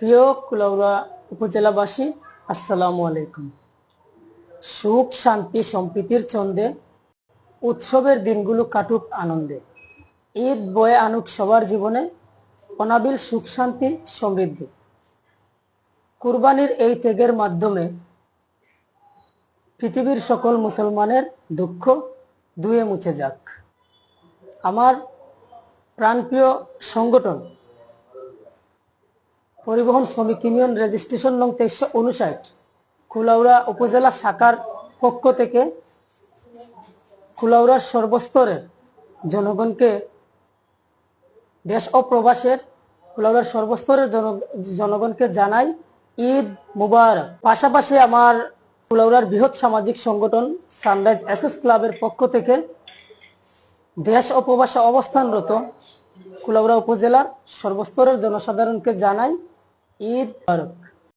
প্রিয় কুলাউড়া উপজেলাবাসী, আসসালামু আলাইকুম। সুখ, শান্তি, সম্প্রীতির ছন্দে উৎসবের দিনগুলো কাটুক আনন্দে। ঈদ বয়ে আনুক সবার জীবনে অনাবিল সুখ, শান্তি, সমৃদ্ধি। কুরবানির এই ত্যাগের মাধ্যমে পৃথিবীর সকল মুসলমানের দুঃখ ধুয়ে মুছে যাক। আমার প্রাণপ্রিয় সংগঠন পরিবহন শ্রমিক ইউনিয়ন রেজিস্ট্রেশন নং তেইশশো উনষাট কুলাউড়া উপজেলা শাখার পক্ষ থেকে কুলাউড়ার সর্বস্তরের জনগণকে দেশ ও প্রবাসের কুলাউড়ার সর্বস্তরের জন- জনগণকে জানাই ঈদ মুবারক। পাশাপাশি আমার কুলাউড়ার বৃহৎ সামাজিক সংগঠন সানরাইজ এসএস ক্লাবের পক্ষ থেকে দেশ ও প্রবাসে অবস্থানরত কুলাউড়া উপজেলার সর্বস্তরের জনসাধারণকে জানাই ईद पर्व